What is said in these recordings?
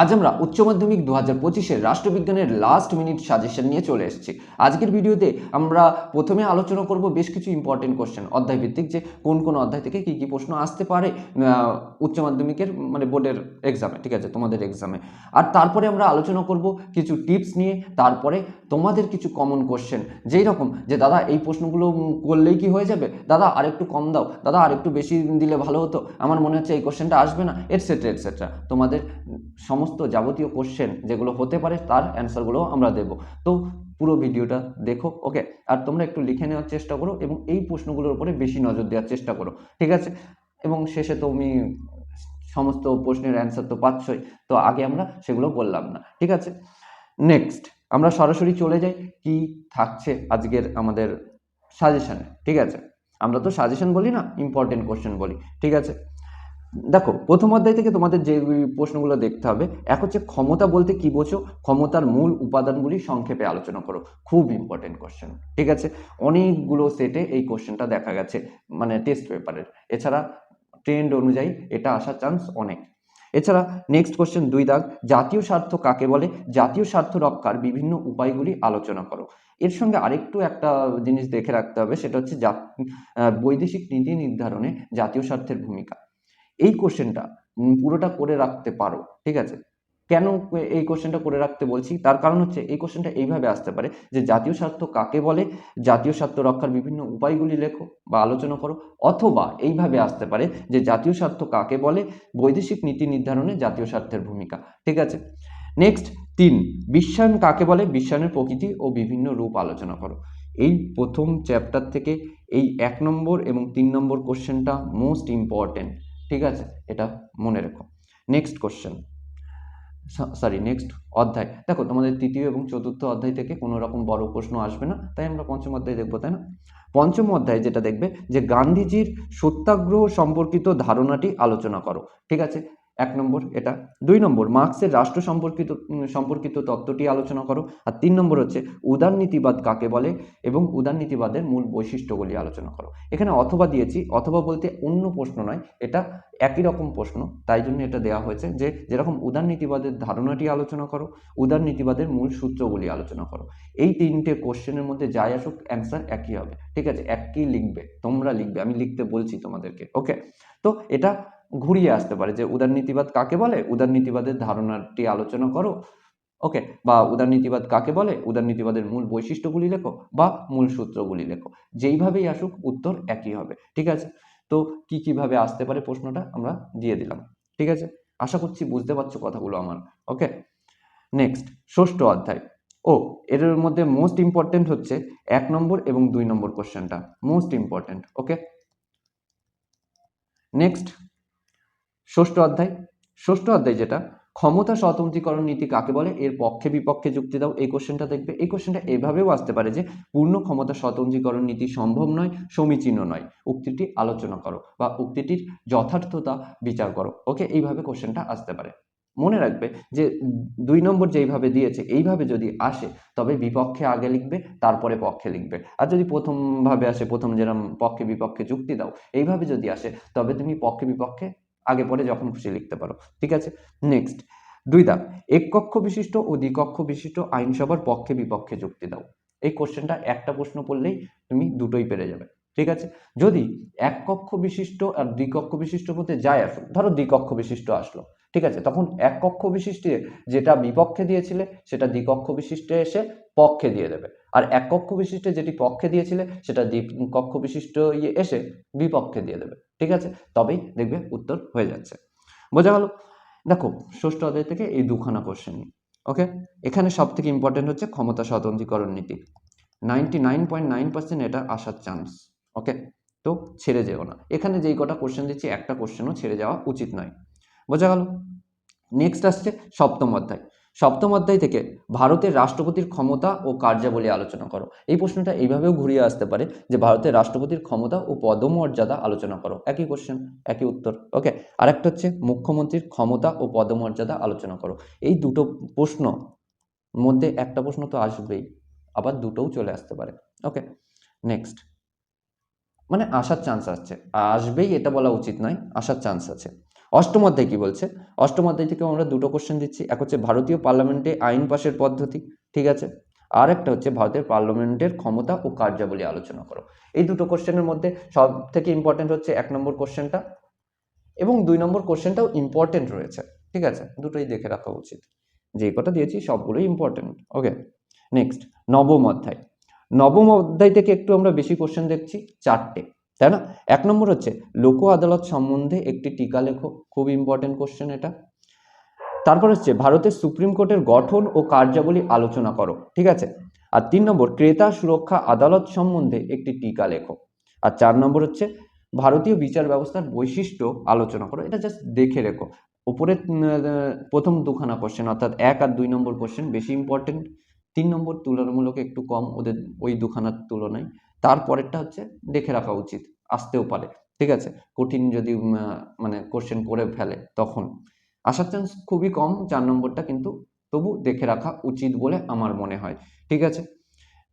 আজ আমরা উচ্চ মাধ্যমিক দু হাজার পঁচিশের রাষ্ট্রবিজ্ঞানের লাস্ট মিনিট সাজেশন নিয়ে চলে এসেছি। আজকের ভিডিওতে আমরা প্রথমে আলোচনা করব বেশ কিছু ইম্পর্টেন্ট কোশ্চেন অধ্যায়ভিত্তিক যে কোন কোন অধ্যায় থেকে কি কি প্রশ্ন আসতে পারে উচ্চ মাধ্যমিকের মানে বোর্ডের এক্সামে ঠিক আছে? তোমাদের এক্সামে আর তারপরে আমরা আলোচনা করব কিছু টিপস নিয়ে, তারপরে তোমাদের কিছু কমন কোশ্চেন যেই রকম, যে দাদা, এই প্রশ্নগুলো করলেই কি হয়ে যাবে? দাদা, আরেকটু কম দাও। দাদা, আরেকটু বেশি দিলে ভালো হতো। আমার মনে হচ্ছে এই কোশ্চেনটা আসবে না এটসেট্রা এটসেট্রা তোমাদের সমস্ত যাবতীয় কোশ্চেন যেগুলো হতে পারে, তার অ্যান্সারগুলো আমরা দেব। তো পুরো ভিডিওটা দেখো ওকে আর তোমরা একটু লিখে নেওয়ার চেষ্টা করো এবং এই প্রশ্নগুলোর উপরে বেশি নজর দেওয়ার চেষ্টা করো, ঠিক আছে? এবং শেষে তুমি সমস্ত প্রশ্নের অ্যান্সার তো পাচ্ছই, তো আগে আমরা সেগুলো বললাম না, ঠিক আছে? নেক্সট আমরা সরাসরি চলে যাই কি থাকছে আজকের আমাদের সাজেশনে ঠিক আছে? আমরা তো সাজেশন বলি না ইম্পর্টেন্ট কোশ্চেন বলি, ঠিক আছে? দেখো, প্রথম অধ্যায় থেকে তোমাদের যে প্রশ্নগুলো দেখতে হবে, এক হচ্ছে ক্ষমতা বলতে কি বোঝো? ক্ষমতার মূল উপাদানগুলি সংক্ষেপে আলোচনা করো, খুব ইম্পর্টেন্ট কোশ্চেন ঠিক আছে? অনেকগুলো সেটে এই কোশ্চেনটা দেখা গেছে মানে টেস্ট পেপারের এছাড়া ট্রেন্ড অনুযায়ী এটা আসার চান্স অনেক। এছাড়া নেক্সট কোশ্চেন দুই দাগ, জাতীয় স্বার্থ কাকে বলে? জাতীয় স্বার্থ রক্ষার বিভিন্ন উপায়গুলি আলোচনা করো। এর সঙ্গে আরেকটু একটা জিনিস দেখে রাখতে হবে, সেটা হচ্ছে বৈদেশিক নীতি নির্ধারণে জাতীয় স্বার্থের ভূমিকা। এই কোশ্চেনটা পুরোটা করে রাখতে পারো, ঠিক আছে? কেন এই কোশ্চেনটা করে রাখতে বলছি? তার কারণ হচ্ছে এই কোশ্চেনটা এইভাবে আসতে পারে যে জাতীয় স্বার্থ কাকে বলে? জাতীয় স্বার্থ রক্ষার বিভিন্ন উপায়গুলি লেখো বা আলোচনা করো। অথবা এইভাবে আসতে পারে যে জাতীয় স্বার্থ কাকে বলে? বৈদেশিক নীতি নির্ধারণে জাতীয় স্বার্থের ভূমিকা। ঠিক আছে? নেক্সট তিন, বিশ্বায়ন কাকে বলে? বিশ্বায়নের প্রকৃতি ও বিভিন্ন রূপ আলোচনা করো। এই প্রথম চ্যাপ্টার থেকে এই এক নম্বর এবং তিন নম্বর কোশ্চেনটা মোস্ট ইম্পর্টেন্ট ঠিক আছে? এটা মনে রেখো। নেক্সট কোশ্চেন সরি নেক্সট অধ্যায়। দেখো, তোমাদের তৃতীয় এবং চতুর্থ অধ্যায় থেকে কোনো রকম বড় প্রশ্ন আসবে না, তাই আমরা পঞ্চম অধ্যায় দেখব, তাই না? পঞ্চম অধ্যায় যেটা দেখবে যে গান্ধীজির সত্যাগ্রহ সম্পর্কিত ধারণাটি আলোচনা করো, ঠিক আছে? এক নম্বর এটা। দুই নম্বর, মার্ক্সের রাষ্ট্র সম্পর্কিত সম্পর্কিত তত্ত্বটি আলোচনা করো। আর তিন নম্বর হচ্ছে উদারনীতিবাদ কাকে বলে এবং উদারনীতিবাদের মূল বৈশিষ্ট্যগুলি আলোচনা করো। এখানে অথবা দিয়েছি, অথবা বলতে অন্য প্রশ্ন নয়, এটা একই রকম প্রশ্ন। তাই জন্য এটা দেওয়া হয়েছে যে, যেরকম উদারনীতিবাদের ধারণাটি আলোচনা করো উদারনীতিবাদের মূল সূত্রগুলি আলোচনা করো। এই তিনটে কোশ্চেনের মধ্যে যাই আসুক, অ্যান্সার একই হবে। ঠিক আছে? একই লিখবে, তোমরা লিখবে, আমি লিখতে বলছি তোমাদেরকে। ওকে? তো এটা ঘুরিয়ে আসতে পারে যে উদারনীতিবাদ কাকে বলে? উদারনীতিবাদের ধারণাটি আলোচনা করো। ওকে, বা উদারনীতিবাদ কাকে বলে? উদারনীতিবাদের মূল বৈশিষ্ট্যগুলি লেখো বা মূল সূত্রগুলি লেখো। যেইভাবেই আসুক, উত্তর একই হবে। ঠিক আছে? তো কি কীভাবে আসতে পারে প্রশ্নটা আমরা দিয়ে দিলাম। ঠিক আছে? আশা করছি বুঝতে পারছ কথাগুলো আমার। ওকে? নেক্সট, ষষ্ঠ অধ্যায়। ও, এর মধ্যে মোস্ট ইম্পর্টেন্ট হচ্ছে এক নম্বর এবং দুই নম্বর কোশ্চেনটা মোস্ট ইম্পর্টেন্ট ওকে? নেক্সট ষষ্ঠ অধ্যায়। ষষ্ঠ অধ্যায় যেটা, ক্ষমতা স্বতন্ত্রীকরণ নীতি কাকে বলে? এর পক্ষে বিপক্ষে যুক্তি দাও। এই কোশ্চেনটা দেখবে। এই কোশ্চেনটা এভাবেও আসতে পারে যে, পূর্ণ ক্ষমতা স্বতন্ত্রীকরণ নীতি সম্ভব নয়, সমীচীন নয়। উক্তিটি আলোচনা করো বা উক্তিটির যথার্থতা বিচার করো। ওকে? এইভাবে কোশ্চেনটা আসতে পারে। মনে রাখবে যে, দুই নম্বর যেইভাবে দিয়েছে, এইভাবে যদি আসে, তবে বিপক্ষে আগে লিখবে, তারপরে পক্ষে লিখবে। আর যদি প্রথমভাবে আসে, প্রথম যেরকম পক্ষে বিপক্ষে যুক্তি দাও, এইভাবে যদি আসে, তবে তুমি পক্ষে বিপক্ষে আগে পরে যখন খুশি লিখতে পারো। ঠিক আছে? নেক্সট দুই দাগ এক কক্ষ বিশিষ্ট ও দ্বিকক্ষ বিশিষ্ট আইনসভার পক্ষে বিপক্ষে যুক্তি দাও। এই কোশ্চেনটা একটা প্রশ্ন পড়লেই তুমি দুটোই পেরে যাবে। ঠিক আছে? যদি এক কক্ষ বিশিষ্ট আর দ্বিকক্ষ বিশিষ্ট মধ্যে যায় আসুক ধরো দ্বিকক্ষ বিশিষ্ট আসলো। ঠিক আছে? তখন এক কক্ষ বিশিষ্টে যেটা বিপক্ষে দিয়েছিলে, সেটা দ্বিকক্ষ বিশিষ্টে এসে পক্ষে দিয়ে দেবে। আর এক কক্ষ বিশিষ্ট যেটি পক্ষে দিয়েছিলে, সেটা দ্বিকক্ষ বিশিষ্ট ইয়ে এসে বিপক্ষে দিয়ে দেবে, ঠিক আছে? তবেই দেখবে উত্তর হয়ে যাচ্ছে। বোঝা গেল? দেখো, ষষ্ঠ অধ্যায় থেকে এই দুখানা কোশ্চেন ওকে এখানে সব থেকে ইম্পর্টেন্ট হচ্ছে ক্ষমতা স্বতন্ত্রীকরণ নীতি। Ninety nine point nine percent এটা আসার চান্স ওকে তো ছেড়ে যেও না। এখানে যেই কটা কোশ্চেন দিচ্ছি, একটা কোশ্চেনও ছেড়ে যাওয়া উচিত নয়। বোঝা গেল? নেক্সট আসছে সপ্তম অধ্যায়। সপ্তম অধ্যায় থেকে ভারতের রাষ্ট্রপতির ক্ষমতা ও কার্যাবলী আলোচনা করো। এই প্রশ্নটা এইভাবেও ঘুরিয়ে আসতে পারে যে ভারতের রাষ্ট্রপতির ক্ষমতা ও পদমর্যাদা আলোচনা করো। একই কোশ্চেন একই উত্তর। ওকে আরেকটা হচ্ছে মুখ্যমন্ত্রীর ক্ষমতা ও পদমর্যাদা আলোচনা করো। এই দুটো প্রশ্ন মধ্যে একটা প্রশ্ন তো আসবেই, আবার দুটোও চলে আসতে পারে। ওকে নেক্সট মানে আসার চান্স আছে আসবেই এটা বলা উচিত নয়, আসার চান্স আছে। অষ্টম অধ্যায় কি বলছে? অষ্টম অধ্যায় থেকে আমরা দুটো কোশ্চেন দিচ্ছি। এক হচ্ছে ভারতীয় পার্লামেন্টে আইন পাশের পদ্ধতি, ঠিক আছে? আর একটা হচ্ছে ভারতের পার্লামেন্টের ক্ষমতা ও কার্যাবলী আলোচনা করো। এই দুটো কোশ্চেনের মধ্যে সব থেকে ইম্পর্টেন্ট হচ্ছে এক নম্বর কোশ্চেনটা এবং দুই নম্বর কোশ্চেনটাও ইম্পর্টেন্ট রয়েছে, ঠিক আছে? দুটোই দেখে রাখা উচিত। যে কটা দিয়েছি, সবগুলোই ইম্পর্টেন্ট ওকে নেক্সট নবম অধ্যায়। নবম অধ্যায় থেকে একটু আমরা বেশি কোশ্চেন দেখছি, চারটে। তাই না? এক নম্বর হচ্ছে, লোক আদালত সম্বন্ধে একটি টিকা লেখো, খুব ইম্পর্টেন্ট কোশ্চেন এটা। তারপর হচ্ছে, ভারতের সুপ্রিম কোর্টের গঠন ও কার্যাবলী আলোচনা করো, ঠিক আছে? আর তিন নম্বর, ক্রেতা সুরক্ষা আদালত সম্বন্ধে একটি টিকা লেখো। আর চার নম্বর হচ্ছে, ভারতীয় বিচার ব্যবস্থার বৈশিষ্ট্য আলোচনা করো, এটা জাস্ট দেখে রেখো। উপরে প্রথম দুখানা কোশ্চেন অর্থাৎ এক আর দুই নম্বর কোশ্চেন বেশি ইম্পর্টেন্ট তিন নম্বর তুলনামূলক একটু কম, ওদের ওই দুখানার তুলনায়। তারপরেরটা হচ্ছে দেখে রাখা উচিত, আসতেও পারে, ঠিক আছে? কঠিন যদি মানে কোশ্চেন করে ফেলে তখন। আসার চান্স খুবই কম, চার নম্বরটা কিন্তু তবু দেখে রাখা উচিত বলে আমার মনে হয়, ঠিক আছে?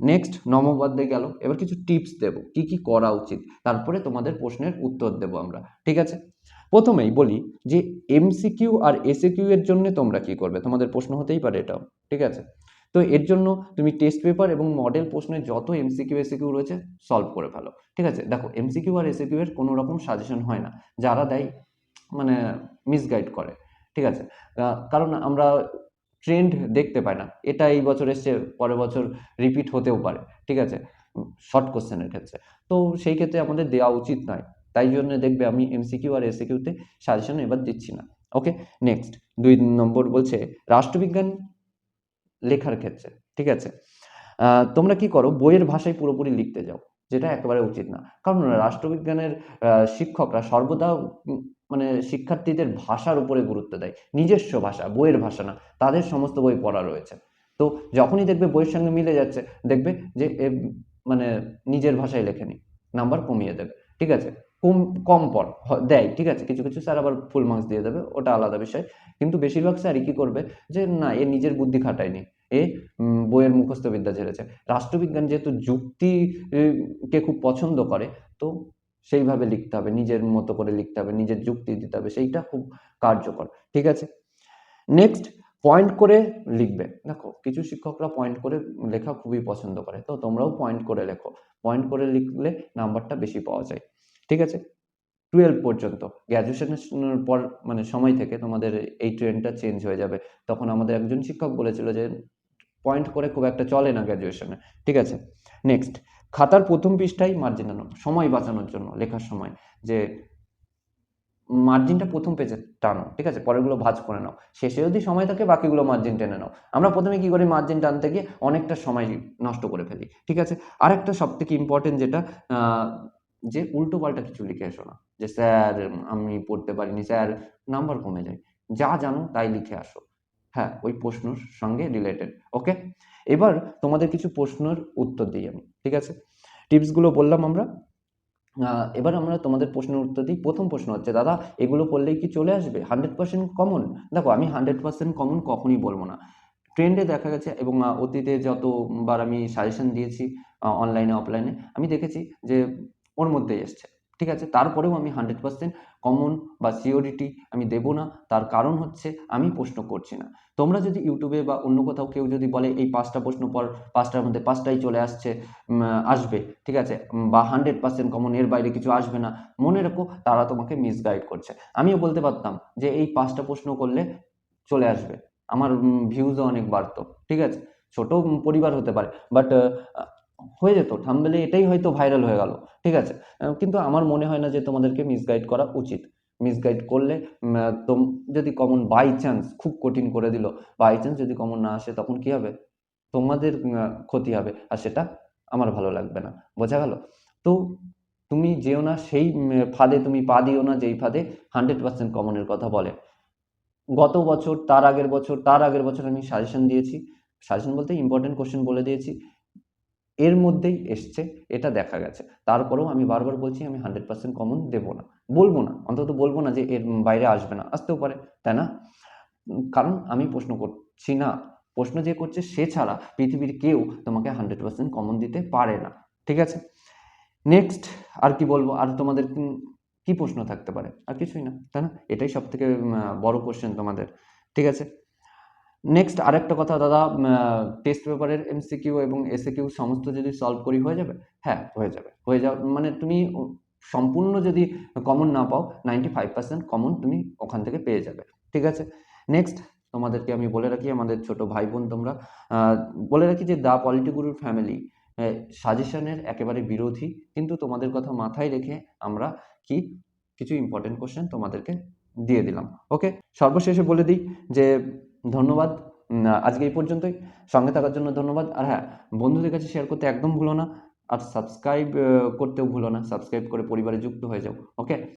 নেক্সট নববাদ্যে গেল, এবার কিছু টিপস দেব, কি কি করা উচিত, তারপরে তোমাদের প্রশ্নের উত্তর দেব আমরা, ঠিক আছে? প্রথমেই বলি যে এমসিকিউ আর এসিকিউ এর জন্য তোমরা কি করবে, তোমাদের প্রশ্ন হতেই পারে এটাও, ঠিক আছে? তো এর জন্য তুমি টেস্ট পেপার এবং মডেল প্রশ্নের যত এমসিকিউ এসিকিউ রয়েছে সলভ করে ফেলো। ঠিক আছে? দেখো এমসিকিউ আর এসিকিউ এর কোনো রকম সাজেশন হয় না। যারা দেয় মানে মিসগাইড করে। ঠিক আছে? কারণ আমরা ট্রেন্ড দেখতে পাই না। এটা এই বছর এসছে, পরের বছর রিপিট হতেও পারে। ঠিক আছে? শর্ট কোশ্চেনের ক্ষেত্রে। তো সেই ক্ষেত্রে আমাদের দেওয়া উচিত নয়। তাই জন্য দেখবে আমি এমসিকিউ আর এসিকিউতে সাজেশন এবার দিচ্ছি না। ওকে নেক্সট দুই নম্বর বলছে, রাষ্ট্রবিজ্ঞান লেখার ক্ষেত্রে, ঠিক আছে? তোমরা কি করো, বইয়ের ভাষায় পুরোপুরি লিখতে যাও, যেটা একেবারে উচিত না। কারণ রাষ্ট্রবিজ্ঞানের শিক্ষকরা সর্বদা মানে শিক্ষার্থীদের ভাষার উপরে গুরুত্ব দেয়। নিজস্ব ভাষা, বইয়ের ভাষা না, তাদের সমস্ত বই পড়া রয়েছে। তো যখনই দেখবে বইয়ের সঙ্গে মিলে যাচ্ছে, দেখবে যে মানে নিজের ভাষায় লেখেনি, নাম্বার কমিয়ে দেবে, ঠিক আছে? কম কম পর দেয় ঠিক আছে? কিছু কিছু স্যার আবার ফুল মার্কস দিয়ে দেবে ওটা আলাদা বিষয়। কিন্তু বেশিরভাগ স্যারই কি করবে? যে না এ নিজের বুদ্ধি খাটায়নি এ বইয়ের মুখস্থবিদ্যা ঝেড়েছে রাষ্ট্রবিজ্ঞান যেহেতু যুক্তি উম, কে খুব পছন্দ করে তো সেইভাবে লিখতে হবে নিজের মতো করে লিখতে হবে নিজের যুক্তি দিতে হবে সেইটা খুব কার্যকর ঠিক আছে? নেক্সট পয়েন্ট করে লিখবে। দেখো কিছু শিক্ষকরা পয়েন্ট করে লেখা খুবই পছন্দ করে তো তোমরাও পয়েন্ট করে লেখো। পয়েন্ট করে লিখলে নাম্বারটা বেশি পাওয়া যায়। ঠিক আছে? টুয়েলভ পর্যন্ত। গ্র্যাজুয়েশনের পর মানে সময় থেকে তোমাদের এই ট্রেনটা চেঞ্জ হয়ে যাবে। তখন আমাদের একজন শিক্ষক বলেছিল যে পয়েন্ট করে খুব একটা চলে না গ্র্যাজুয়েশনে ঠিক আছে? নেক্সট খাতার প্রথম পৃষ্ঠায় মার্জিন আনো, সময় বাঁচানোর জন্য, লেখার সময়। যে মার্জিনটা প্রথম পেজে টানো, ঠিক আছে? পরেরগুলো ভাঁজ করে নাও। শেষে যদি সময় থাকে, বাকিগুলো মার্জিন টেনে নাও। আমরা প্রথমে কি করি? মার্জিন টানতে গিয়ে অনেকটা সময় নষ্ট করে ফেলি। ঠিক আছে? আর একটা সব থেকে ইম্পর্টেন্ট যেটা যে উল্টো পাল্টা কিছু লিখে এসো না। যে স্যার, আমি পড়তে পারিনি, স্যার নাম্বার কমে যায়। যা জানো তাই লিখে আসো। হ্যাঁ ওই প্রশ্নর সঙ্গে রিলেটেড ওকে এবার তোমাদের কিছু প্রশ্নের উত্তর দিই আমি, ঠিক আছে? টিপসগুলো বললাম আমরা। এবার আমরা তোমাদের প্রশ্নের উত্তর দিই। প্রথম প্রশ্ন হচ্ছে, দাদা, এগুলো পড়লেই কি চলে আসবে? হান্ড্রেড পার্সেন্ট কমন দেখো, আমি হান্ড্রেড পার্সেন্ট কমন কখনই বলব না। ট্রেন্ডে দেখা গেছে এবং অতীতে যতবার আমি সাজেশন দিয়েছি অনলাইনে অফলাইনে আমি দেখেছি যে ওর মধ্যেই এসছে। ঠিক আছে? তারপরেও আমি হান্ড্রেড পার্সেন্ট কমন বা সিওরিটি আমি দেবো না। তার কারণ হচ্ছে আমি প্রশ্ন করছি না। তোমরা যদি ইউটিউবে বা অন্য কোথাও কেউ যদি বলে, এই পাঁচটা প্রশ্ন পর পাঁচটার মধ্যে পাঁচটাই চলে আসছে আসবে। ঠিক আছে? বা হান্ড্রেড পার্সেন্ট কমন এর বাইরে কিছু আসবে না। মনে রেখো, তারা তোমাকে মিসগাইড করছে। আমিও বলতে পারতাম যে, এই পাঁচটা প্রশ্ন করলে চলে আসবে। আমার ভিউজও অনেক বাড়তো। ঠিক আছে? ছোট পরিবার হতে পারে। বাট হয়ে যেত থাম্বেলে এটাই হয়তো ভাইরাল হয়ে গেল, ঠিক আছে? কিন্তু আমার মনে হয় না যে তোমাদেরকে মিসগাইড করা উচিত। মিসগাইড করলে তোম যদি কমন বাই চান্স খুব কঠিন করে দিল বাই চান্স যদি কমন না আসে তখন কি হবে? তোমাদের ক্ষতি হবে, আর সেটা আমার ভালো লাগবে না, বোঝা গেল? তো তুমি যেও না, সেই ফাঁদে, তুমি পা দিও না, যেই ফাঁদে হান্ড্রেড পার্সেন্ট কমনের কথা বলে। গত বছর, তার আগের বছর, তার আগের বছর আমি সাজেশন দিয়েছি। সাজেশন বলতে ইম্পর্টেন্ট কোশ্চেন বলে দিয়েছি। এর মধ্যেই এসছে, এটা দেখা গেছে। তারপরেও আমি বারবার বলছি, আমি হান্ড্রেড পার্সেন্ট কমন দেবো না। বলব না, অন্তত বলব না যে এর বাইরে আসবে না, আসতেও পারে, তাই না? কারণ আমি প্রশ্ন করছি না। প্রশ্ন যে করছে সে ছাড়া পৃথিবীর কেউ তোমাকে হান্ড্রেড পার্সেন্ট কমন দিতে পারে না, ঠিক আছে? নেক্সট আর কি বলব? আর তোমাদের কি প্রশ্ন থাকতে পারে? আর কিছুই না, তাই না? এটাই সব থেকে বড় কোশ্চেন তোমাদের, ঠিক আছে? নেক্সট আরেকটা কথা, দাদা টেস্ট পেপারের এমসিকিউ এবং এসএকিউ সমস্ত যদি সলভ করি, হয়ে যাবে? হ্যাঁ হয়ে যাবে। হয়ে যাবে মানে তুমি সম্পূর্ণ যদি কমন না পাও নাইনটি ফাইভ পার্সেন্ট কমন তুমি ওখান থেকে পেয়ে যাবে। ঠিক আছে? নেক্সট তোমাদেরকে আমি বলে রাখি, আমাদের ছোট ভাই বোন তোমরা বলে রাখি যে দা পলিটিগুরুর ফ্যামিলি সাজেশনের একেবারে বিরোধী, কিন্তু তোমাদের কথা মাথায় রেখে আমরা কি, কিছু ইম্পর্টেন্ট কোশ্চেন তোমাদেরকে দিয়ে দিলাম। ওকে সর্বশেষে বলে দিই যে ধন্যবাদ। আজকে এই পর্যন্তই। সঙ্গে থাকার জন্য ধন্যবাদ। আর হ্যাঁ বন্ধুদের কাছে শেয়ার করতে একদম ভুলো না। আর সাবস্ক্রাইব করতেও ভুলো না। সাবস্ক্রাইব করে পরিবারে যুক্ত হয়ে যাও। ওকে